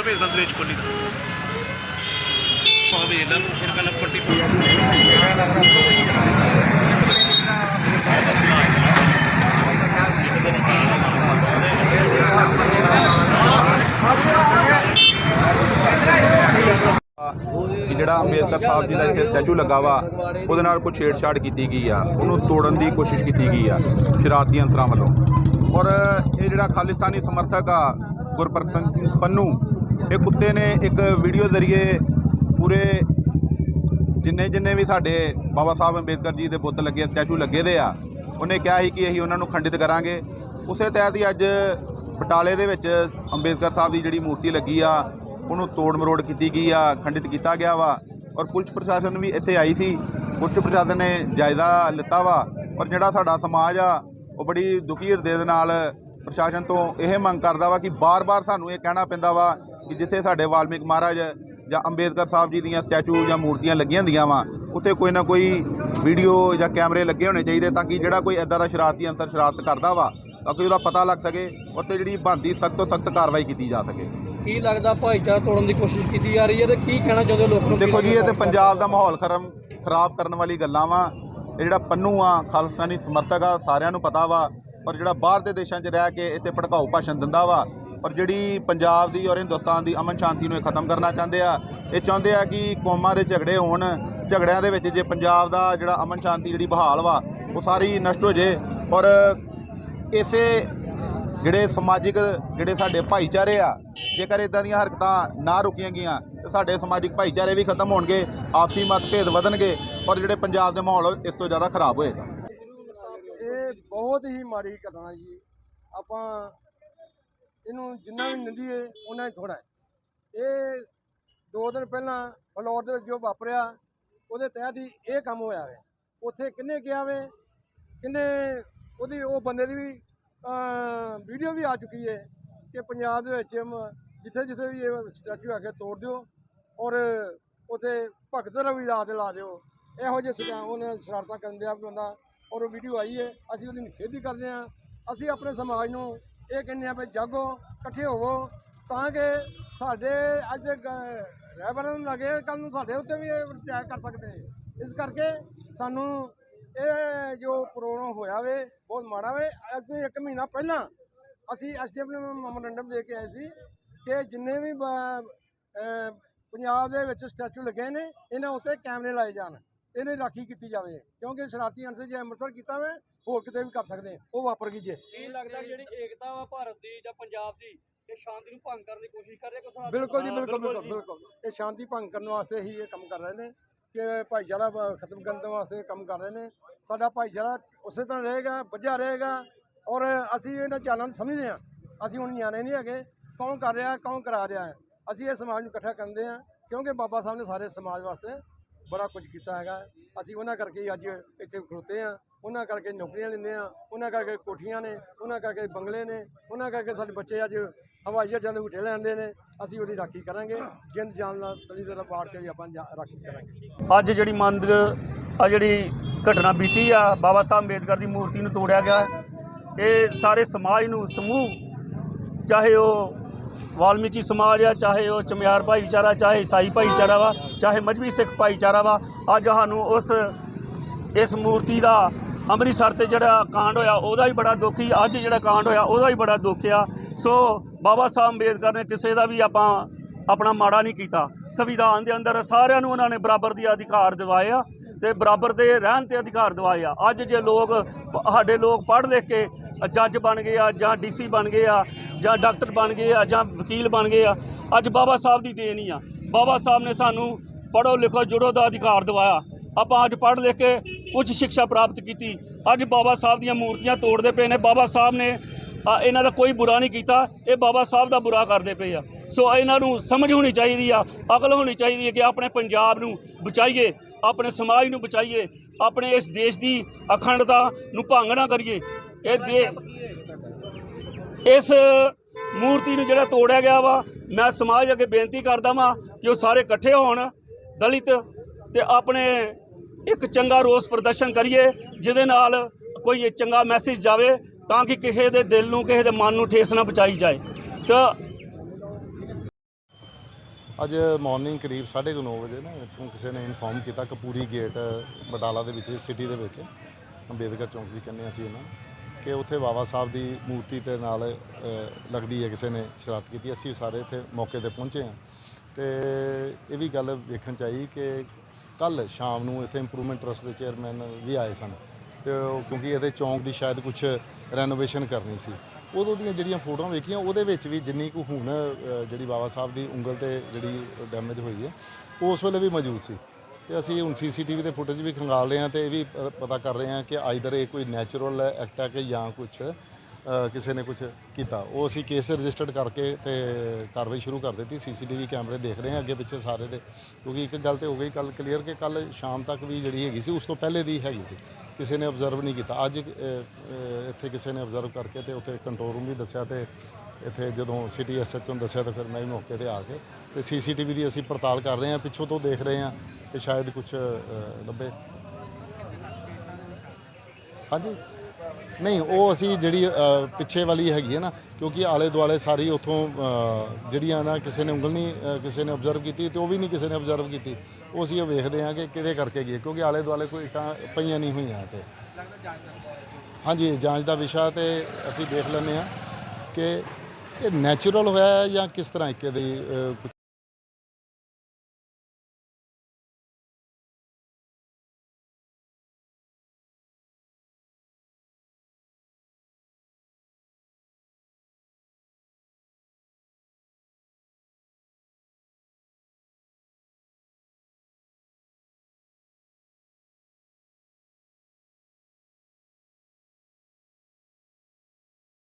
Number ਮੈਂ number ਭੇਜਦਾ ਦਿਨੇਸ਼ ਦਾ। ਪਾ ਵੇਖ ਲੈ ਫਿਰ ਕਹਿੰਦਾ ਪੱਟੀ ਕਿ ਜਿਹੜਾ ਅੰਬੇਦਕਰ ਸਾਹਿਬ ਜੀ ਦਾ ਇੱਥੇ ਸਟੈਚੂ ਲੱਗਾ ਵਾ, ਉਹਦੇ ਨਾਲ ਕੋਈ ਛੇੜਛਾੜ ਕੀਤੀ ਗਈ ਆ। ਉਹਨੂੰ ਤੋੜਨ ਦੀ ਕੋਸ਼ਿਸ਼ ਕੀਤੀ ਗਈ ਆ ਸ਼ਰਾਰਤੀ ਅੰਸਰਾਂ ਵੱਲੋਂ। ਔਰ ਇਹ ਜਿਹੜਾ ਖਾਲਿਸਤਾਨੀ ਸਮਰਥਕ ਆ ਗੁਰਪ੍ਰਤਨ ਸਿੰਘ ਪੰਨੂ ਇਹ ਕੁੱਤੇ ਨੇ ਇੱਕ ਵੀਡੀਓ ਜ਼ਰੀਏ ਪੂਰੇ ਜਿੰਨੇ ਜਿੰਨੇ ਵੀ ਸਾਡੇ ਬਾਬਾ ਸਾਹਿਬ ਅੰਬੇਦਕਰ ਜੀ ਦੇ ਬੁੱਤ ਲੱਗੇ, ਸਟੈਚੂ ਲੱਗੇ ਦੇ ਆ, ਉਹਨੇ ਕਿਹਾ ਸੀ ਕਿ ਅਸੀਂ ਉਹਨਾਂ ਨੂੰ ਖੰਡਿਤ ਕਰਾਂਗੇ। ਉਸੇ ਤਹਿਤ ਹੀ ਅੱਜ ਬਟਾਲੇ ਦੇ ਵਿੱਚ ਅੰਬੇਦਕਰ ਸਾਹਿਬ ਦੀ ਜਿਹੜੀ ਮੂਰਤੀ ਲੱਗੀ ਆ, ਉਹਨੂੰ ਤੋੜ ਮਰੋੜ ਕੀਤੀ ਗਈ ਆ, ਖੰਡਿਤ ਕੀਤਾ ਗਿਆ ਵਾ। ਔਰ ਪੁਲਿਸ ਪ੍ਰਸ਼ਾਸਨ ਵੀ ਇੱਥੇ ਆਈ ਸੀ। ਪੁਲਿਸ ਪ੍ਰਸ਼ਾਸਨ ਨੇ ਜਾਇਜ਼ਾ ਲਿੱਤਾ ਵਾ। ਔਰ ਜਿਹੜਾ ਸਾਡਾ ਸਮਾਜ ਆ, ਉਹ ਬੜੀ ਦੁਖੀ ਹਿਰਦੇ ਦੇ ਨਾਲ ਪ੍ਰਸ਼ਾਸਨ ਤੋਂ ਇਹ ਮੰਗ ਕਰਦਾ ਵਾ ਕਿ ਬਾਰ-ਬਾਰ ਸਾਨੂੰ ਇਹ ਕਹਿਣਾ ਪੈਂਦਾ ਵਾ ਕਿ ਜਿੱਥੇ ਸਾਡੇ ਵਾਲਮੀਕ ਮਹਾਰਾਜ ਜਾਂ ਅੰਬੇਦਕਰ ਸਾਹਿਬ ਜੀ ਦੀਆਂ ਸਟੈਚੂ ਜਾਂ ਮੂਰਤੀਆਂ ਲੱਗੀਆਂ ਹੁੰਦੀਆਂ ਵਾ ਉੱਥੇ ਕੋਈ ਨਾ ਕੋਈ ਵੀਡੀਓ ਜਾਂ ਕੈਮਰੇ ਲੱਗੇ ਹੋਣੇ ਚਾਹੀਦੇ ਤਾਂ ਕਿ ਜਿਹੜਾ ਕੋਈ ਐਦਾਂ ਦਾ ਸ਼ਰਾਰਤੀ ਅੰਸਰ ਸ਼ਰਾਰਤ ਕਰਦਾ ਵਾ ਤਾਂ ਕਿ ਉਹਦਾ ਪਤਾ ਲੱਗ ਸਕੇ ਉੱਥੇ ਜਿਹੜੀ ਬਣਦੀ ਸਖਤ ਤੋਂ ਸਖਤ ਕਾਰਵਾਈ ਕੀਤੀ ਜਾ ਸਕੇ। ਕੀ ਲੱਗਦਾ ਭਾਈਚਾਰਾ ਤੋੜਨ ਦੀ ਕੋਸ਼ਿਸ਼ ਕੀਤੀ ਜਾ ਰਹੀ ਹੈ ਤੇ ਕੀ ਕਹਿਣਾ ਚਾਹੁੰਦੇ ਹੋ ਲੋਕ ਨੂੰ? ਦੇਖੋ ਜੀ ਇਹ ਤੇ ਪੰਜਾਬ ਦਾ ਮਾਹੌਲ ਖਰਮ ਖਰਾਬ ਕਰਨ ਵਾਲੀ ਗੱਲਾਂ ਵਾ। ਇਹ ਜਿਹੜਾ ਪੰਨੂ ਆ ਖਾਲਿਸਤਾਨੀ ਸਮਰਥਕ ਆ ਸਾਰਿਆਂ ਨੂੰ ਪਤਾ ਵਾ ਪਰ ਜਿਹੜਾ ਬਾਹਰ ਦੇ ਦੇਸ਼ਾਂ 'ਚ ਰਹਿ ਕੇ ਇੱਥੇ ਭੜਕਾਊ ਭਾਸ਼ਣ ਦਿੰਦਾ ਵਾ ਔਰ ਜਿਹੜੀ ਪੰਜਾਬ ਦੀ ਔਰ ਹਿੰਦੁਸਤਾਨ ਦੀ ਅਮਨ ਸ਼ਾਂਤੀ ਨੂੰ ਇਹ ਖਤਮ ਕਰਨਾ ਚਾਹੁੰਦੇ ਆ, ਇਹ ਚਾਹੁੰਦੇ ਆ ਕਿ ਕੌਮਾਂ ਦੇ ਝਗੜੇ ਹੋਣ, ਝਗੜਿਆਂ ਦੇ ਵਿੱਚ ਜੇ ਪੰਜਾਬ ਦਾ ਜਿਹੜਾ ਅਮਨ ਸ਼ਾਂਤੀ ਜਿਹੜੀ ਬਹਾਲ ਵਾ, ਉਹ ਸਾਰੀ ਨਸ਼ਟ ਹੋ ਜੇ। ਔਰ ਇਸੇ ਜਿਹੜੇ ਸਮਾਜਿਕ ਜਿਹੜੇ ਸਾਡੇ ਭਾਈਚਾਰੇ ਆ, ਜੇਕਰ ਇਦਾਂ ਦੀਆਂ ਹਰਕਤਾਂ ਨਾ ਰੁਕੀਆਂ ਗਈਆਂ, ਤੇ ਸਾਡੇ ਸਮਾਜਿਕ ਭਾਈਚਾਰੇ ਵੀ ਖਤਮ ਹੋਣਗੇ, ਆਪਸੀ ਮਤਭੇਦ ਵਧਣਗੇ, ਔਰ ਜਿਹੜੇ ਪੰਜਾਬ ਦੇ ਮਾਹੌਲ ਇਸ ਤੋਂ ਜ਼ਿਆਦਾ ਖਰਾਬ ਹੋਏਗਾ। ਇਹ ਬਹੁਤ ਹੀ ਮਾੜੀ ਘਟਨਾ ਜੀ। ਆਪਾਂ ਇਹਨੂੰ ਜਿੰਨਾ ਵੀ ਨਿੰਦੀਏ ਉਹਨਾਂ ਹੀ ਥੋੜਾ ਇਹ ਦੋ ਦਿਨ ਪਹਿਲਾਂ ਫਲੋਰ ਦੇ ਵਿੱਚ ਜੋ ਵਾਪਰਿਆ, ਉਹਦੇ ਤਹਿਤ ਹੀ ਇਹ ਕੰਮ ਹੋਇਆ ਵੇ। ਉੱਥੇ ਕਿੰਨੇ ਗਿਆ ਵੇ, ਕਿੰਨੇ ਉਹਦੀ, ਉਹ ਬੰਦੇ ਦੀ ਵੀ ਵੀਡੀਓ ਵੀ ਆ ਚੁੱਕੀ ਹੈ ਕਿ ਪੰਜਾਬ ਦੇ ਵਿੱਚ ਜਿੱਥੇ ਜਿੱਥੇ ਵੀ ਇਹ ਸਟੈਚੂ ਹੈਗੇ ਤੋੜ ਦਿਓ ਔਰ ਉੱਥੇ ਭਗਤ ਰਵਿਦਾਸ ਦੇ ਲਾ ਦਿਓ। ਇਹੋ ਜਿਹੇ ਸਟਾ, ਉਹਨੇ ਸ਼ਰਾਰਤਾਂ ਕਰਨ ਦਿਆ ਬੰਦਾ ਔਰ ਉਹ ਵੀਡੀਓ ਆਈ ਹੈ ਅਸੀਂ ਉਹਦੀ ਨਿਖੇਧੀ ਕਰਦੇ ਹਾਂ ਅਸੀਂ ਆਪਣੇ ਸਮਾਜ ਨੂੰ ਇਹ ਕਹਿੰਦੇ ਆ ਵੀ ਜਾਗੋ, ਇਕੱਠੇ ਹੋਵੋ ਤਾਂ ਕਿ ਸਾਡੇ ਅੱਜ ਦੇ ਗ- ਰਹਿਬਰਾਂ ਨੂੰ ਲੱਗੇ ਕੱਲ ਨੂੰ ਸਾਡੇ ਉੱਤੇ ਵੀ ਇਹ ਅਟੈਕ ਕਰ ਸਕਦੇ ਨੇ। ਇਸ ਕਰਕੇ ਸਾਨੂੰ ਇਹ ਜੋ ਪ੍ਰੋਗਰਾਮ ਹੋਇਆ ਵੇ, ਬਹੁਤ ਮਾੜਾ ਵੇ। ਅੱਜ ਤੋਂ ਇੱਕ ਮਹੀਨਾ ਪਹਿਲਾਂ ਅਸੀਂ ਐਸਡੀਐਮ ਨੂੰ ਮੈਮੋਰੰਡਮ ਦੇ ਕੇ ਆਏ ਸੀ ਕਿ ਜਿੰਨੇ ਵੀ ਪੰਜਾਬ ਦੇ ਵਿੱਚ ਸਟੈਚੂ ਲੱਗੇ ਨੇ, ਇਹਨਾਂ ਉੱਤੇ ਕੈਮਰੇ ਲਾਏ ਜਾਣ। ਇਹਨੇ ਰਾਖੀ ਕੀਤੀ ਜਾਵੇ। ਕਿਉਂਕਿ ਸ਼ਰਾਰਤੀ ਅੰਸਰ ਜੇ ਅੰਮ੍ਰਿਤਸਰ ਕੀਤਾ ਵੇ ਹੋਰ ਕਿਤੇ ਵੀ ਕਰ ਸਕਦੇ ਉਹ ਵਾਪਰ ਗਈ ਜੇ। ਕੀ ਲੱਗਦਾ ਜਿਹੜੀ ਏਕਤਾ ਵਾ ਭਾਰਤ ਦੀ ਜਾਂ ਪੰਜਾਬ ਦੀ ਇਹ ਸ਼ਾਂਤੀ ਨੂੰ ਭੰਗ ਕਰਨ ਦੀ ਕੋਸ਼ਿਸ਼ ਕਰ ਰਹੇ ਕੋਈ ਬਿਲਕੁਲ ਜੀ ਬਿਲਕੁਲ ਬਿਲਕੁਲ ਇਹ ਸ਼ਾਂਤੀ ਭੰਗ ਕਰਨ ਵਾਸਤੇ ਹੀ ਇਹ ਕੰਮ ਕਰ ਰਹੇ ਨੇ। ਕਿ ਭਾਈਚਾਰਾ ਖਤਮ ਕਰਨ ਦੇ ਵਾਸਤੇ ਕੰਮ ਕਰ ਰਹੇ ਨੇ। ਸਾਡਾ ਭਾਈਚਾਰਾ ਉਸੇ ਤਰ੍ਹਾਂ ਰਹੇਗਾ ਵੱਜਾ ਰਹੇਗਾ। ਔਰ ਅਸੀਂ ਇਹਨਾਂ ਚਾਲਾਂ ਨੂੰ ਸਮਝਦੇ ਹਾਂ। ਅਸੀਂ ਹੁਣ ਨਿਆਣੇ ਨਹੀਂ ਹੈਗੇ। ਕੌਣ ਕਰ ਰਿਹਾ ਕੌਣ ਕਰਾ ਰਿਹਾ ਅਸੀਂ ਇਹ ਸਮਾਜ ਨੂੰ ਇਕੱਠਾ ਕਰਦੇ ਹਾਂ। ਕਿਉਂਕਿ ਬਾਬਾ ਸਾਹਿਬ ਨੇ ਸਾਰੇ ਸਮਾਜ ਵਾਸਤੇ ਬੜਾ ਕੁਝ ਕੀਤਾ ਹੈਗਾ। ਅਸੀਂ ਉਹਨਾਂ ਕਰਕੇ ਅੱਜ ਇੱਥੇ ਖਲੋਤੇ ਹਾਂ। ਉਹਨਾਂ ਕਰਕੇ ਨੌਕਰੀਆਂ ਲੈਂਦੇ ਆ ਉਹਨਾਂ ਕਰਕੇ ਕੋਠੀਆਂ ਨੇ, ਉਹਨਾਂ ਕਰਕੇ ਬੰਗਲੇ ਨੇ, ਉਹਨਾਂ ਕਰਕੇ ਸਾਡੇ ਬੱਚੇ ਅੱਜ ਹਵਾਈ ਜਹਾਜ਼ਾਂ ਦੇ ਝੂਟੇ ਲੈਂਦੇ ਨੇ। ਅਸੀਂ ਉਹਦੀ ਰਾਖੀ ਕਰਾਂਗੇ। ਜਿੰਦ ਜਾਨ ਨਾਲ ਤਲੀ ਦਾ ਬਾੜ ਕੇ ਵੀ ਆਪਾਂ ਜਾ- ਰਾਖੀ ਕਰਾਂਗੇ। ਅੱਜ ਜਿਹੜੀ ਮੰਦ, ਆ ਜਿਹੜੀ ਘਟਨਾ ਬੀਤੀ ਆ, ਬਾਬਾ ਸਾਹਿਬ ਅੰਬੇਦਕਰ ਦੀ ਮੂਰਤੀ ਨੂੰ ਤੋੜਿਆ ਗਿਆ। ਇਹ ਸਾਰੇ ਸਮਾਜ ਨੂੰ, ਸਮੂਹ, ਚਾਹੇ ਉਹ ਵਾਲਮੀਕੀ ਸਮਾਜ ਆ, ਚਾਹੇ ਉਹ ਚਮਿਆਰ ਭਾਈਚਾਰਾ, ਚਾਹੇ ਈਸਾਈ ਭਾਈਚਾਰਾ ਵਾ, ਚਾਹੇ ਮਜਬੀ ਸਿੱਖ ਭਾਈਚਾਰਾ ਵਾ, ਅੱਜ ਸਾਨੂੰ ਉਸ, ਇਸ ਮੂਰਤੀ ਦਾ ਅੰਮ੍ਰਿਤਸਰ ਤੇ ਜਿਹੜਾ ਕਾਂਡ ਹੋਇਆ, ਉਹਦਾ ਹੀ ਬੜਾ ਦੁੱਖ ਹੀ ਅੱਜ ਜਿਹੜਾ ਕਾਂਡ ਹੋਇਆ, ਉਹਦਾ ਹੀ ਬੜਾ ਦੁੱਖ ਆ। ਸੋ ਬਾਬਾ ਸਾਹਿਬ ਅੰਬੇਦਕਰ ਨੇ ਕਿਸੇ ਦਾ ਵੀ ਆਪਾਂ ਆਪਣਾ ਮਾੜਾ ਨਹੀਂ ਕੀਤਾ। ਸੰਵਿਧਾਨ ਦੇ ਅੰਦਰ ਸਾਰਿਆਂ ਨੂੰ ਉਹਨਾਂ ਨੇ ਬਰਾਬਰ ਦੇ ਅਧਿਕਾਰ ਦਿਵਾਏ ਆ ਤੇ ਬਰਾਬਰ ਦੇ ਰਹਿਣ ਤੇ ਅਧਿਕਾਰ ਦਿਵਾਏ ਆ। ਅੱਜ ਜੇ ਲੋਕ, ਸਾਡੇ ਲੋਕ ਪੜ੍ਹ ਲਿਖ ਕੇ ਜੱਜ ਬਣ ਗਏ ਆ, ਜਾਂ ਡੀਸੀ ਬਣ ਗਏ ਆ, ਜਾਂ ਡਾਕਟਰ ਬਣ ਗਏ ਆ, ਜਾਂ ਵਕੀਲ ਬਣ ਗਏ ਆ, ਅੱਜ ਬਾਬਾ ਸਾਹਿਬ ਦੀ ਦੇਣ ਹੀ ਆ। ਬਾਬਾ ਸਾਹਿਬ ਨੇ ਸਾਨੂੰ ਪੜ੍ਹੋ ਲਿਖੋ, ਜੁੜੋ ਦਾ ਅਧਿਕਾਰ ਦਿਵਾਇਆ। ਆਪਾਂ ਅੱਜ ਪੜ੍ਹ ਲਿਖ ਕੇ ਉੱਚ ਸਿੱਖਿਆ ਪ੍ਰਾਪਤ ਕੀਤੀ। ਅੱਜ ਬਾਬਾ ਸਾਹਿਬ ਦੀਆਂ ਮੂਰਤੀਆਂ ਤੋੜਦੇ ਪਏ ਨੇ। ਬਾਬਾ ਸਾਹਿਬ ਨੇ ਇਹਨਾਂ ਦਾ ਕੋਈ ਬੁਰਾ ਨਹੀਂ ਕੀਤਾ। ਇਹ ਬਾਬਾ ਸਾਹਿਬ ਦਾ ਬੁਰਾ ਕਰਦੇ ਪਏ ਆ। ਸੋ ਇਹਨਾਂ ਨੂੰ ਸਮਝ ਹੋਣੀ ਚਾਹੀਦੀ ਆ, ਅਕਲ ਹੋਣੀ ਚਾਹੀਦੀ ਹੈ ਕਿ ਆਪਣੇ ਪੰਜਾਬ ਨੂੰ ਬਚਾਈਏ, ਆਪਣੇ ਸਮਾਜ ਨੂੰ ਬਚਾਈਏ। ਆਪਣੇ ਇਸ ਦੇਸ਼ ਦੀ ਅਖੰਡਤਾ ਨੂੰ ਭੰਗ ਨਾ ਕਰੀਏ। ਇਹ ਦੇ ਇਸ ਮੂਰਤੀ ਨੂੰ ਜਿਹੜਾ ਤੋੜਿਆ ਗਿਆ ਵਾ, ਮੈਂ ਸਮਾਜ ਅੱਗੇ ਬੇਨਤੀ ਕਰਦਾ ਵਾਂ ਕਿ ਉਹ ਸਾਰੇ ਇਕੱਠੇ ਹੋਣ, ਦਲਿਤ ਤੇ ਆਪਣੇ ਇੱਕ ਚੰਗਾ ਰੋਸ ਪ੍ਰਦਰਸ਼ਨ ਕਰੀਏ, ਜਿਹਦੇ ਨਾਲ ਕੋਈ ਚੰਗਾ ਮੈਸੇਜ ਜਾਵੇ ਤਾਂ ਕਿ ਕਿਸੇ ਦੇ ਦਿਲ ਨੂੰ, ਕਿਸੇ ਦੇ ਮਨ ਨੂੰ ਠੇਸ ਨਾ ਪਹੁੰਚਾਈ ਜਾਏ। ਤਾਂ ਅੱਜ ਮਾਰਨਿੰਗ ਕਰੀਬ 9:30 ਵਜੇ ਨਾ ਇੱਥੋਂ ਕਿਸੇ ਨੇ ਇਨਫੋਰਮ ਕੀਤਾ ਕਪੂਰੀ ਗੇਟ ਬਟਾਲਾ ਦੇ ਵਿੱਚ ਸਿਟੀ ਦੇ ਵਿੱਚ ਅੰਬੇਦਕਰ ਚੌਂਕ ਵੀ ਕਹਿੰਦੇ ਅਸੀਂ ਇਹਨਾਂ ਨੂੰ, ਕਿ ਉੱਥੇ ਬਾਬਾ ਸਾਹਿਬ ਦੀ ਮੂਰਤੀ ਤੇ ਨਾਲ ਅ, ਲੱਗਦੀ ਹੈ ਕਿਸੇ ਨੇ ਸ਼ਰਾਰਤ ਕੀਤੀ ਅਸੀਂ ਸਾਰੇ ਇੱਥੇ ਮੌਕੇ ਤੇ ਪਹੁੰਚੇ ਹਾਂ। ਤੇ ਇਹ ਵੀ ਗੱਲ ਵੇਖਣ ਚ ਆਈ ਕਿ ਕੱਲ ਸ਼ਾਮ ਨੂੰ ਇੱਥੇ ਇੰਪਰੂਵਮੈਂਟ ਟਰਸਟ ਦੇ ਚੇਅਰਮੈਨ ਵੀ ਆਏ ਸਨ ਤੇ ਉਹ ਕਿਉਂਕਿ ਇਹਦੇ ਚੌਂਕ ਦੀ ਸ਼ਾਇਦ ਕੁਝ ਰੈਨੋਵੇਸ਼ਨ ਕਰਨੀ ਸੀ। ਉਦੋਂ ਦੀਆਂ ਜਿਹੜੀਆਂ ਫੋਟੋਆਂ ਵੇਖੀਆਂ, ਉਹਦੇ ਵਿੱਚ ਵੀ ਜਿੰਨੀ ਕੁ ਹੁਣ ਜਿਹੜੀ ਬਾਬਾ ਸਾਹਿਬ ਦੀ ਉਂਗਲ ਤੇ ਜਿਹੜੀ ਡੈਮੇਜ ਹੋਈ ਹੈ, ਉਸ ਵੇਲੇ ਵੀ ਮੌਜੂਦ ਸੀ। ਤੇ ਅਸੀਂ ਹੁਣ ਸੀਸੀਟੀਵੀ ਦੇ ਫੁਟੇਜ ਵੀ ਖੰਗਾਲ ਰਹੇ ਹਾਂ ਤੇ ਇਹ ਵੀ ਪਤਾ ਕਰ ਰਹੇ ਹਾਂ ਕਿ ਆਈਦਰ ਇਹ ਕੋਈ ਨੈਚੁਰਲ ਐਕਟ ਹੈ ਕਿ ਜਾਂ ਕੁਝ ਕਿਸੇ ਨੇ ਕੁਝ ਕੀਤਾ। ਉਹ ਅਸੀਂ ਕੇਸ ਰਜਿਸਟਰਡ ਕਰਕੇ ਤੇ ਕਾਰਵਾਈ ਸ਼ੁਰੂ ਕਰ ਦਿੱਤੀ। ਸੀਸੀਟੀਵੀ ਕੈਮਰੇ ਦੇਖ ਰਹੇ ਹਾਂ ਅੱਗੇ ਪਿੱਛੇ ਸਾਰੇ ਦੇ। ਕਿਉਂਕਿ ਇੱਕ ਗੱਲ ਤੇ ਹੋ ਗਈ ਕੱਲ ਕਲੀਅਰ ਕਿ ਕੱਲ ਸ਼ਾਮ ਤੱਕ ਵੀ ਜਿਹੜੀ ਹੈਗੀ ਸੀ, ਉਸ ਤੋਂ ਪਹਿਲੇ ਦੀ ਹੈਗੀ ਸੀ। ਕਿਸੇ ਨੇ ਆਬਜ਼ਰਵ ਨਹੀਂ ਕੀਤਾ। ਅੱਜ ਇੱਥੇ ਕਿਸੇ ਨੇ ਆਬਜ਼ਰਵ ਕਰਕੇ ਤੇ ਉੱਥੇ ਕੰਟਰੋਲ ਰੂਮ ਵੀ ਦੱਸਿਆ ਤੇ ਇੱਥੇ ਜਦੋਂ ਸਿਟੀ ਐਸਐਚਓ ਨੂੰ ਦੱਸਿਆ ਤਾਂ ਫਿਰ ਮੈਂ ਵੀ ਮੌਕੇ ਤੇ ਆ ਕੇ ਤੇ ਸੀਸੀਟੀਵੀ ਦੀ ਅਸੀਂ ਪੜਤਾਲ ਕਰ ਰਹੇ ਹਾਂ। ਪਿੱਛੋਂ ਤੋਂ ਦੇਖ ਰਹੇ ਹਾਂ ਕਿ ਸ਼ਾਇਦ ਕੁਝ ਲੱਭੇ। ਹਾਂਜੀ? ਨਹੀਂ ਉਹ ਅਸੀਂ ਜਿਹੜੀ ਅ, ਪਿੱਛੇ ਵਾਲੀ ਹੈਗੀ ਹੈ ਨਾ ਕਿਉਂਕਿ ਆਲੇ ਦੁਆਲੇ ਸਾਰੀ ਉਥੋਂ ਜਿਹੜੀਆਂ ਨਾ ਕਿਸੇ ਨੇ ਉਂਗਲ ਨਹੀਂ ਅ, ਕਿਸੇ ਨੇ ਆਬਜ਼ਰਵ ਕੀਤੀ ਤੇ ਉਹ ਵੀ ਨਹੀਂ ਕਿਸੇ ਨੇ ਆਬਜ਼ਰਵ ਕੀਤੀ। ਉਹ ਅਸੀਂ ਉਹ ਵੇਖਦੇ ਹਾਂ ਕਿ ਕਿਹਦੇ ਕਰਕੇ ਗਈ ਹੈ, ਕਿਉਂਕਿ ਆਲੇ ਦੁਆਲੇ ਕੋਈ ਇੱਟਾਂ ਪਈਆਂ ਨਹੀਂ ਹੋਈਆਂ ਤੇ। ਹਾਂਜੀ ਜਾਂਚ ਦਾ ਵਿਸ਼ਾ ਤੇ ਅਸੀਂ ਦੇਖ ਲੈਂਦੇ ਹਾਂ ਕਿ ਇਹ ਨੈਚੁਰਲ ਹੋਇਆ ਹੈ ਜਾਂ ਕਿਸ ਤਰ੍ਹਾਂ ਇੱਕ ਦੀ ਅ,